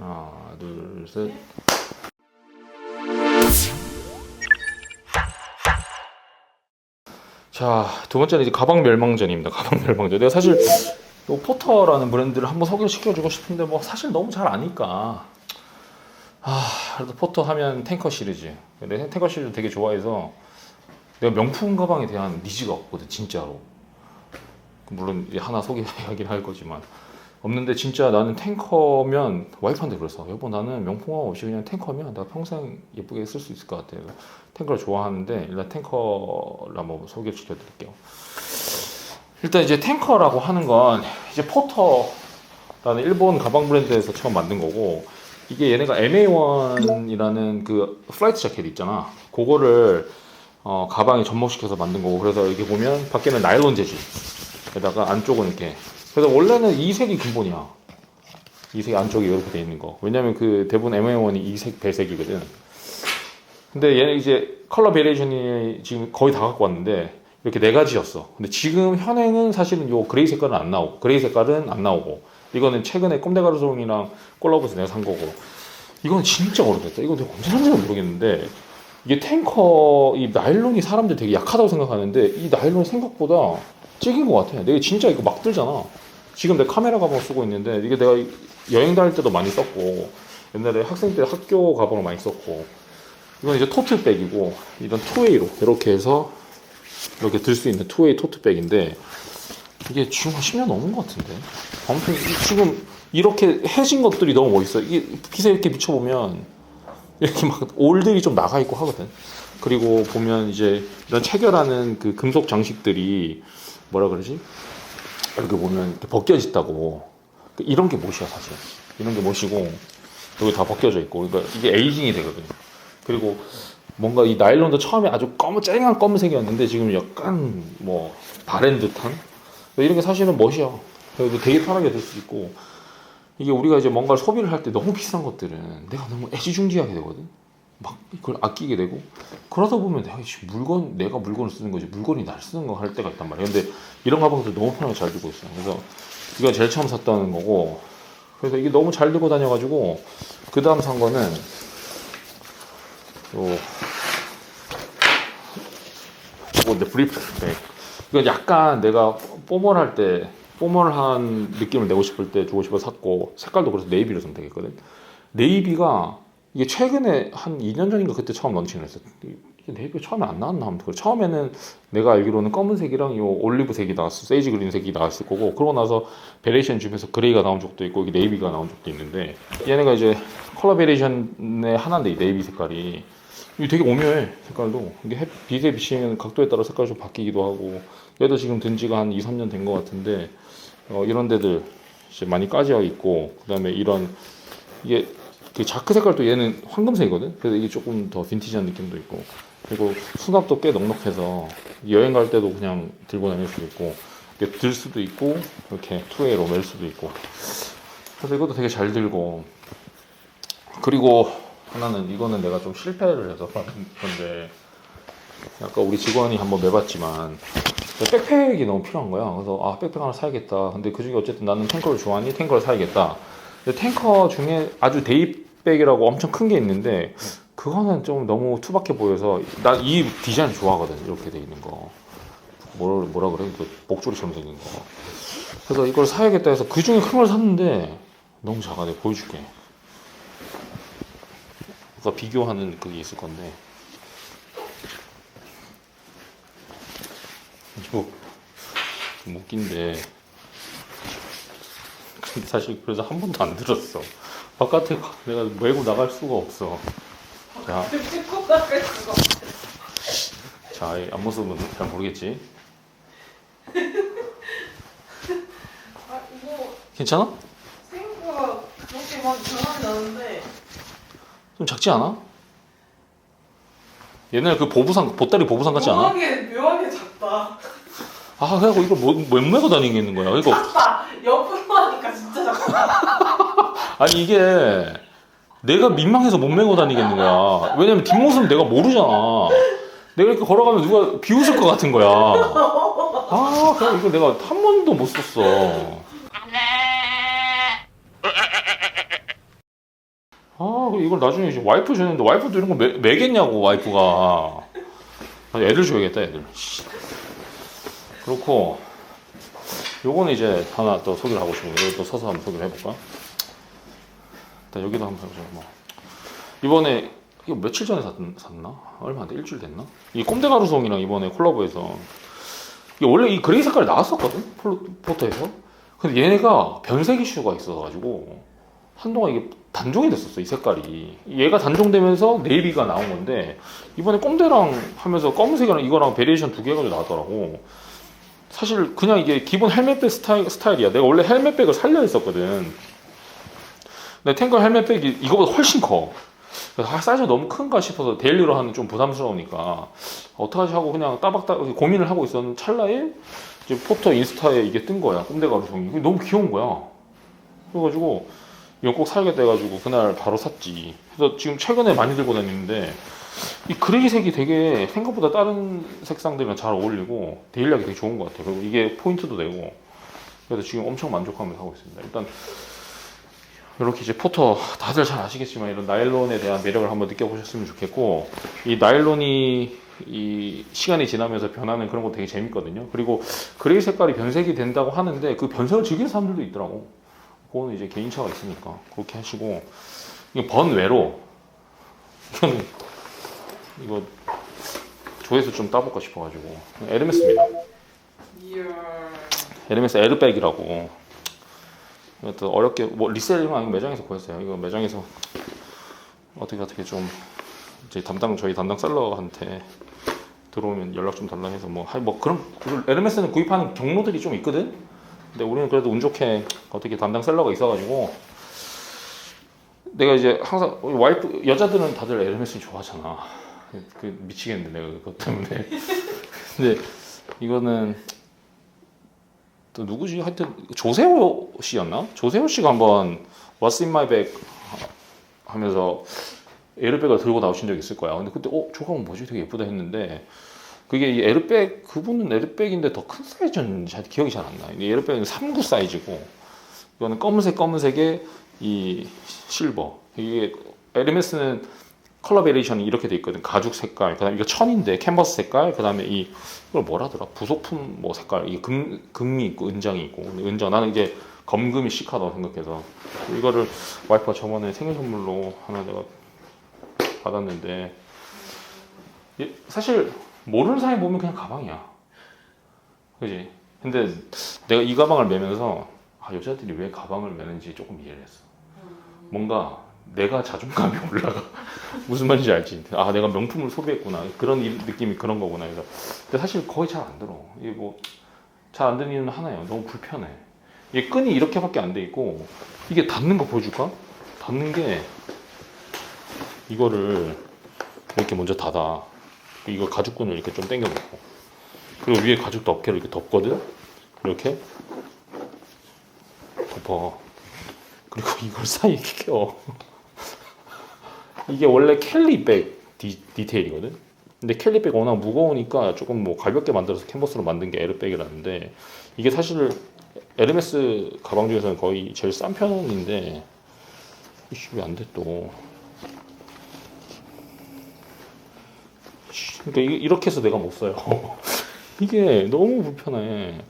하나, 둘, 셋. 자, 두 번째는 이제 가방 멸망전입니다. 가방 멸망전. 내가 사실 이 포터라는 브랜드를 한번 소개시켜주고 싶은데 뭐 사실 너무 잘 아니까. 아, 그래도 포터 하면 탱커 시리즈. 내가 탱커 시리즈 되게 좋아해서 내가 명품 가방에 대한 니즈가 없거든, 진짜로. 물론 하나 소개하긴 할 거지만 없는데 진짜 나는 탱커면 와이프한테 그랬어. 여보 나는 명품화 없이 그냥 탱커면 나 평생 예쁘게 쓸 수 있을 것 같아. 그래서 탱커를 좋아하는데 일단 탱커를 한번 소개를 시켜드릴게요. 일단 이제 탱커라고 하는 건 이제 포터라는 일본 가방 브랜드에서 처음 만든 거고 이게 얘네가 MA1이라는 그 플라이트 자켓 있잖아. 그거를 어, 가방에 접목시켜서 만든 거고 그래서 여기 보면 밖에는 나일론 재질 에다가 안쪽은 이렇게 그래서 원래는 이 색이 근본이야. 이색 안쪽이 이렇게 돼 있는 거. 왜냐면 그 대부분 M1이 이색 배색이거든. 근데 얘는 이제 컬러 베리에이션이 지금 거의 다 갖고 왔는데 이렇게 네 가지였어. 근데 지금 현행은 사실은 요 그레이 색깔은 안 나오고 그레이 색깔은 안 나오고. 이거는 최근에 꼼데가루송이랑 콜라보에서 내가 산 거고. 이건 진짜 오래됐다. 이건 내가 언제 산지는 모르겠는데 이게 탱커 이 나일론이 사람들 되게 약하다고 생각하는데 이 나일론 생각보다 찌긴 것 같아. 내가 진짜 이거 막 들잖아. 지금 내 카메라 가방 쓰고 있는데 이게 내가 여행 다닐 때도 많이 썼고 옛날에 학생 때 학교 가방을 많이 썼고 이건 이제 토트백이고 이런 투웨이로 이렇게 해서 이렇게 들 수 있는 투웨이 토트백인데 이게 지금 한 10년 넘은 것 같은데 아무튼 이- 지금 이렇게 해진 것들이 너무 멋있어 이게 빛에 이렇게 비춰보면 이렇게 막 올들이 좀 나가 있고 하거든 그리고 보면 이제 이런 체결하는 그 금속 장식들이 뭐라 그러지? 이렇게 보면 이렇게 벗겨졌다고. 이런 게 못이야 사실. 이런 게 못이고 여기 다 벗겨져 있고. 그러니까 이게 에이징이 되거든요. 그리고 뭔가 이 나일론도 처음에 아주 검은 쨍한 검은색이었는데 지금 약간 뭐 바랜 듯한? 이런 게 사실은 멋이야. 그래도 되게 편하게 될 수 있고. 이게 우리가 이제 뭔가를 소비를 할 때 너무 비싼 것들은 내가 너무 애지중지하게 되거든 막 이걸 아끼게 되고 그러다 보면 내가 씨, 물건 내가 물건을 쓰는 거지. 물건이 날 쓰는 거 할 때가 있단 말이야. 근데 이런 가방들 너무 편하게 잘 들고 있어 그래서 이건 제일 처음 샀다는 거고 그래서 이게 너무 잘 들고 다녀가지고 그 다음 산 거는 요 이거 내 브리프백 이건 약간 내가 뽀멀 할 때 뽀멀한 느낌을 내고 싶을 때 주고 싶어 샀고 색깔도 그래서 네이비로 선택했거든. 네이비가 이게 최근에 한 2년 전인가 그때 처음 런칭을 했어. 이게 네이비가 처음에 안 나왔나 아무튼. 처음에는 내가 알기로는 검은색이랑 요 올리브색이 나왔어. 세이지 그린색이 나왔을 거고 그러고 나서 베리에이션 중에서 그레이가 나온 적도 있고 이게 네이비가 나온 적도 있는데 얘네가 이제 컬러 베리에이션의 하나인데 이 네이비 색깔이 이게 되게 오묘해 색깔도 이게 햇- 빛에 비치는 각도에 따라 색깔이 좀 바뀌기도 하고 얘도 지금 든 지가 한 2, 3년 된 것 같은데 어, 이런 데들 이제 많이 까져 있고 그 다음에 이런 이게 그 자크 색깔도 얘는 황금색이거든. 그래서 이게 조금 더 빈티지한 느낌도 있고 그리고 수납도 꽤 넉넉해서 여행 갈 때도 그냥 들고 다닐 수도 있고 이렇게 들 수도 있고 이렇게 투웨이로 멜 수도 있고 그래서 이것도 되게 잘 들고 그리고 하나는 이거는 내가 좀 실패를 해서 건데 아까 우리 직원이 한번 매봤지만 백팩이 너무 필요한 거야. 그래서 아 백팩 하나 사야겠다. 근데 그 중에 어쨌든 나는 탱커를 좋아하니 탱커를 사야겠다. 탱커 중에 아주 데이백이라고 엄청 큰 게 있는데 그거는 좀 너무 투박해 보여서 나이 디자인 좋아하거든. 이렇게 돼 있는 거. 뭐라, 뭐라 그래? 그 목줄이처럼 생긴 거. 그래서 이걸 사야겠다 해서 그 중에 큰 걸 샀는데 너무 작아. 내가 보여줄게. 그래서 비교하는 그게 있을 건데. 이거 좀 웃긴데 근데 사실 그래서 한 번도 안 들었어 바깥에 가- 내가 메고 나갈 수가 없어 자, 찍고 나갈 수가 없어. 자, 이 앞모습은 잘 모르겠지 아 이거 괜찮아? 생각보다 그렇게 막 변하지 않은데 좀 작지 않아? 옛날 그 보부상 보따리 보부상 같지 않아? 묘하게 묘하게 작다. 아 그래갖고 이걸 뭐, 못 메고 다니겠는 거야 이거 작다. 옆으로 하니까 진짜 작다. 아니 이게 내가 민망해서 못 메고 다니겠는 거야. 왜냐면 뒷모습은 내가 모르잖아. 내가 이렇게 걸어가면 누가 비웃을 것 같은 거야. 아, 그럼 이거 내가 한 번도 못 썼어. 이걸 나중에 이제 와이프 주는데 와이프도 이런 거 매, 매겠냐고 와이프가 아, 애들 줘야겠다 애들 씨. 그렇고 요거는 이제 하나 또 소개를 하고 싶은 거 이거 또 서서 한번 소개를 해볼까 일단 여기도 한번 해보자 뭐. 이번에 이거 며칠 전에 샀, 샀나? 얼마 안 돼 일주일 됐나? 이 꼼데가루송이랑 이번에 콜라보해서. 이게 원래 이 그레이 색깔이 나왔었거든? 포토에서? 근데 얘네가 변색 이슈가 있어가지고 한동안 이게 단종이 됐었어 이 색깔이. 얘가 단종되면서 네이비가 나온 건데 이번에 꼼데랑 하면서 검은색이랑 이거랑 베리에이션 두 개가 나왔더라고. 사실 그냥 이게 기본 헬멧백 스타일, 스타일이야. 내가 원래 헬멧백을 살려 했었거든 근데 탱글 헬멧백이 이거보다 훨씬 커 그래서 아, 사이즈가 너무 큰가 싶어서 데일리로 하는 좀 부담스러우니까 어떡하지 하고 그냥 따박따박 고민을 하고 있었는 찰나에 이제 포토 인스타에 이게 뜬 거야 꼼데가루송이 이게 너무 귀여운 거야 그래가지고 이거 꼭 사야겠다 해가지고 그날 바로 샀지. 그래서 지금 최근에 많이 들고 다니는데 이 그레이색이 되게 생각보다 다른 색상들이랑 잘 어울리고 데일리하게 되게 좋은 것 같아요. 그리고 이게 포인트도 되고 그래서 지금 엄청 만족하면서 하고 있습니다. 일단 이렇게 이제 포터 다들 잘 아시겠지만 이런 나일론에 대한 매력을 한번 느껴보셨으면 좋겠고 이 나일론이 이 시간이 지나면서 변하는 그런 거 되게 재밌거든요. 그리고 그레이 색깔이 변색이 된다고 하는데 그 변색을 즐기는 사람들도 있더라고. 그거는 이제 개인차가 있으니까 그렇게 하시고 이거 번외로 이거는 이거 조회수 좀 따볼까 싶어가지고 에르메스입니다. 에르메스 에르백이라고 이것도 어렵게 뭐 리셀링은 아니고 매장에서 구했어요. 이거 매장에서 어떻게 어떻게 좀 이제 담당 저희 담당 셀러한테 들어오면 연락 좀 달라 해서 뭐, 할- 뭐 그런 에르메스는 구입하는 경로들이 좀 있거든. 근데 우리는 그래도 운 좋게 어떻게 담당 셀러가 있어가지고 내가 이제 항상 와이프 여자들은 다들 에르메스 좋아하잖아. 그 미치겠는데 내가 그것 때문에. 근데 이거는 또 누구지? 하여튼 조세호 씨였나? 조세호 씨가 한번 What's in my bag 하면서 에르백을 들고 나오신 적이 있을 거야. 근데 그때 어 저거 뭐지? 되게 예쁘다 했는데 그게 이 에르백 그분은 에르백인데 더 큰 사이즈였는지 잘 기억이 잘 안 나. 이 에르백은 39 사이즈고 이거는 검은색 검은색에 이 실버. 이게 에르메스는 컬러 베리에이션이 이렇게 돼 있거든. 가죽 색깔, 그다음 에 이거 천인데 캔버스 색깔, 그다음에 이 이걸 뭐라더라? 부속품 뭐 색깔, 이게 금 금이 있고 은장이 있고. 은장 나는 이제 검금이 시크하다고 생각해서 이거를 와이프가 저번에 생일 선물로 하나 내가 받았는데 이- 사실 모르는 사람이 보면 그냥 가방이야. 그지? 근데 내가 이 가방을 매면서 아, 여자들이 왜 가방을 매는지 조금 이해를 했어. 뭔가 내가 자존감이 올라가. 무슨 말인지 알지? 아, 내가 명품을 소비했구나. 그런 이- 느낌이 그런 거구나. 그래서 근데 사실 거의 잘 안 들어. 이게 뭐 잘안 드는 이유는 하나예요. 너무 불편해. 이게 끈이 이렇게밖에 안 돼 있고 이게 닿는 거 보여줄까? 닿는 게 이거를 이렇게 먼저 닫아. 이거 가죽끈을 이렇게 좀 당겨 놓고 그리고 위에 가죽 덮개를 이렇게 덮거든. 이렇게 덮어. 그리고 이걸 사이에 껴. 이게 원래 캘리백 디, 디테일이거든. 근데 캘리백 워낙 무거우니까 조금 뭐 가볍게 만들어서 캔버스로 만든 게 에르백이라는데 이게 사실 에르메스 가방 중에서는 거의 제일 싼 편인데 이씨 왜안 돼 또. 씨, 그러니까 이렇게 해서 내가 못 써요. 이게 너무 불편해.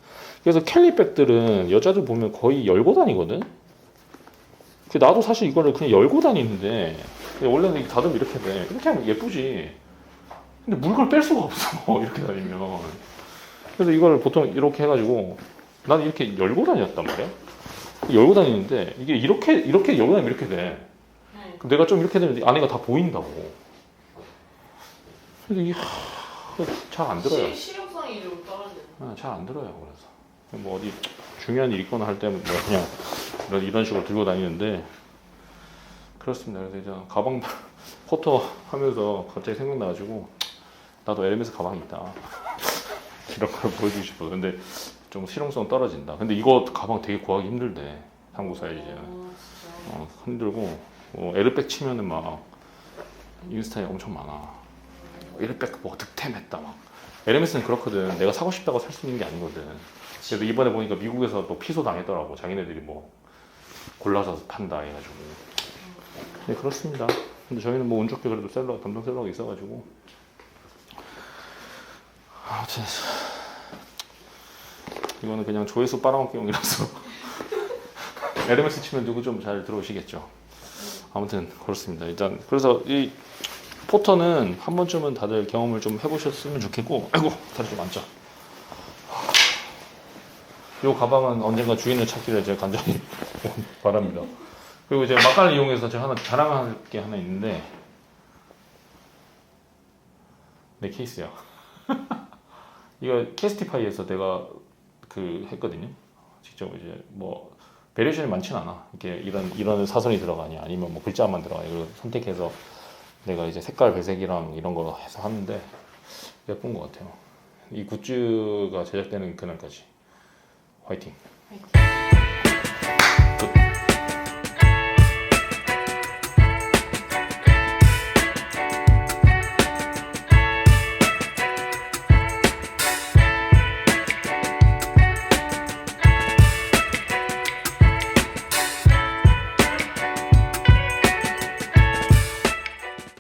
그래서 캘리백들은 여자들 보면 거의 열고 다니거든. 그 나도 사실 이거를 그냥 열고 다니는데 원래는 닫으면 이렇게 돼. 이렇게 하면 예쁘지. 근데 물건을 뺄 수가 없어. 이렇게 다니면. 그래서 이걸 보통 이렇게 해가지고 난 이렇게 열고 다녔단 말이야. 열고 다니는데 이게 이렇게 이렇게 열고 다니면 이렇게 돼. 네. 그럼 내가 좀 이렇게 되면 안에가 다 보인다고. 그래서 이게 잘안 들어요. 시, 실용성이 좀 떨어지는. 잘안 들어요. 그래서 뭐 어디 중요한 일 있거나 할 때는 뭐 그냥 이런, 이런 식으로 들고 다니는데 그렇습니다. 그래서 이제 가방 포터 하면서 갑자기 생각나가지고 나도 에르메스 가방이 있다. 이런 걸 보여주고 싶어. 근데 좀 실용성 떨어진다. 근데 이거 가방 되게 구하기 힘들대. 한국 사이즈는. 어. 어, 힘들고 뭐 에르백 치면은 막 인스타에 엄청 많아. 에르백 뭐 득템했다 막. 에르메스는 그렇거든. 내가 사고 싶다고 살 수 있는 게 아니거든. 그래도 이번에 보니까 미국에서 또 피소 당했더라고. 자기네들이 뭐 골라서 판다 해가지고. 네 그렇습니다. 근데 저희는 뭐 운 좋게 그래도 셀러 담당 셀러가 있어가지고 아무튼 이거는 그냥 조회수 빨아먹기 용이라서 에르메스 치면 누구 좀 잘 들어오시겠죠. 아무튼 그렇습니다. 일단 그래서 이 포터는 한 번쯤은 다들 경험을 좀 해보셨으면 좋겠고, 아이고 다리 좀 앉자. 이 가방은 언젠가 주인을 찾기를 제가 간절히 바랍니다. 그리고 이제 막간을 이용해서 제가 하나 자랑할 게 하나 있는데 내 케이스야. 이거 캐스티파이에서 내가 그 했거든요. 직접 이제 뭐 베리에이션이 많진 않아. 이렇게 이런 이런 사선이 들어가니 아니면 뭐 글자만 들어가니 그걸 선택해서 내가 이제 색깔 배색이랑 이런 거 해서 하는데 예쁜 것 같아요. 이 굿즈가 제작되는 그날까지 화이팅. 화이팅.